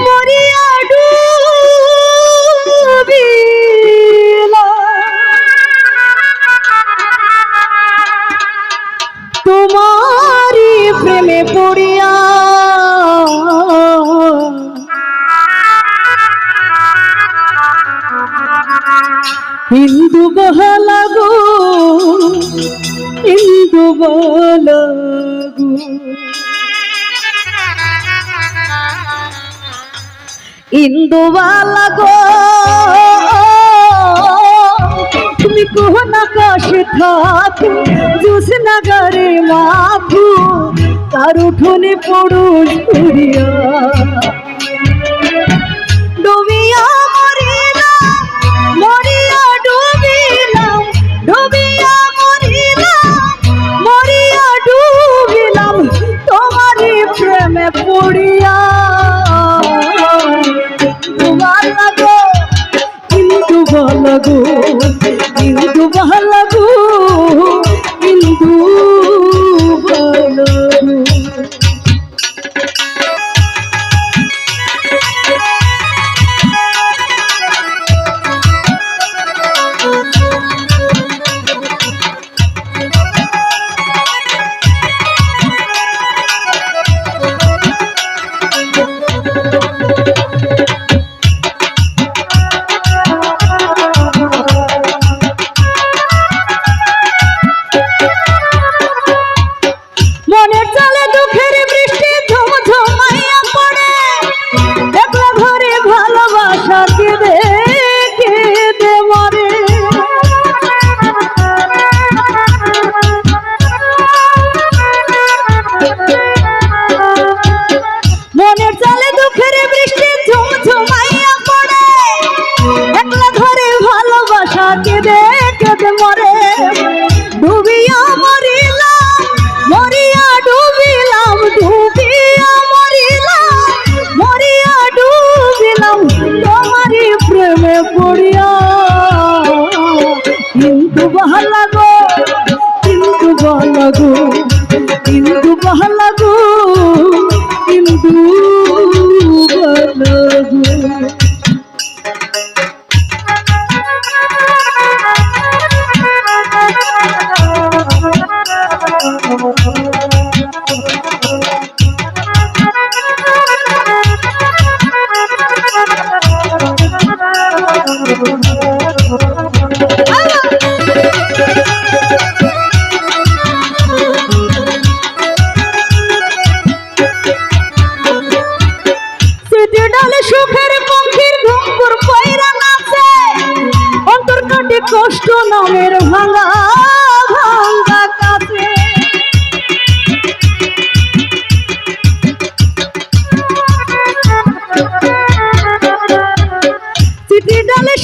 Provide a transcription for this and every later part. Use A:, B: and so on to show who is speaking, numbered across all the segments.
A: মরিয়া ডুবিলা তোমারি প্রেমে পড়িয়া হিন্দু ইন্দু বালাগো তুমি কোন আকাশে থাকো জুস নগরে মাখু তার উঠোনে পড়ো ডুবিলাম তোমারই প্রেমে পড়িয়া Thank you. গো কিন্তু সিটি ডালে সুখের পঙ্খির ঘুমপুর পয়রা নাচে। অন্তর কাটে কষ্ট, নামের ভাঙা ভাঙা কাছে।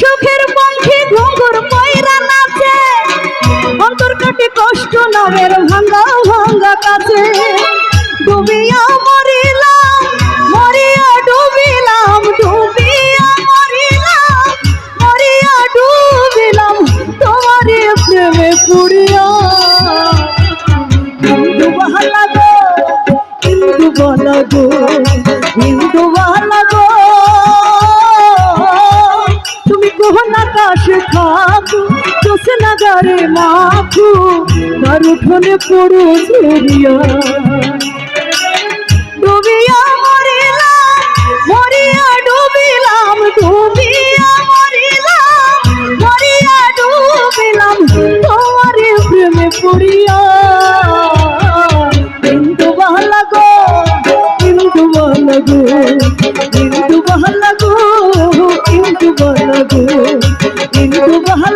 A: সুখের পঙ্খি ঘুমপুর পয়রা কষ্ট, নামের ভাঙা ভাঙা কাছে। ডুবিয়া হিন্দু বলা গো, হিন্দু বাহালা গো। তুমি কোন আকাশে থাকো তোসে নগরে মাখু তার উঠোনে পড়ো ঝরিয়া ডুবিয়া মরিলাম মরিয়া ডুবিলাম, ডুবিয়া মরিলাম মরিয়া ডুবিলাম, তোমার প্রেমে পড়িয়া। গো কিন্তু ভালো গো কিন্তু ভালো গো কিন্তু ভালো